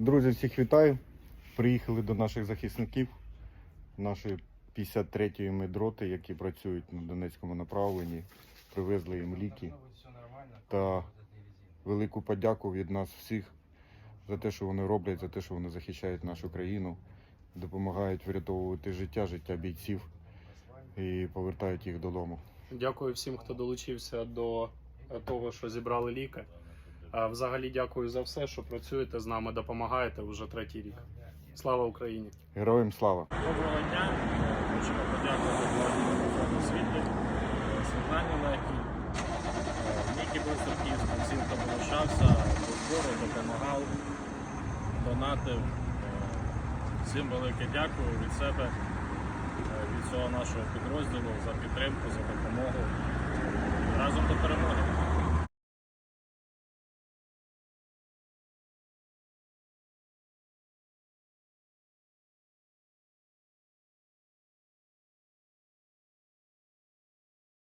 Друзі, всіх вітаю. Приїхали до наших захисників, нашої 53-ї медроти, які працюють на Донецькому направленні. Привезли їм ліки та велику подяку від нас всіх за те, що вони роблять, за те, що вони захищають нашу країну, допомагають врятовувати життя, життя бійців і повертають їх додому. Дякую всім, хто долучився до того, що зібрали ліки. А взагалі дякую за все, що працюєте з нами, допомагаєте вже третій рік. Слава Україні! Героям слава! Доброго дня. Хочемо подякувати Володимиру світлі, Світлані Легкій, Нікі Безтерківську, всім, хто долучався до збору, допомагав, донатив. Е, Всім велике дякую від себе, е, від цього нашого підрозділу за підтримку, за допомогу.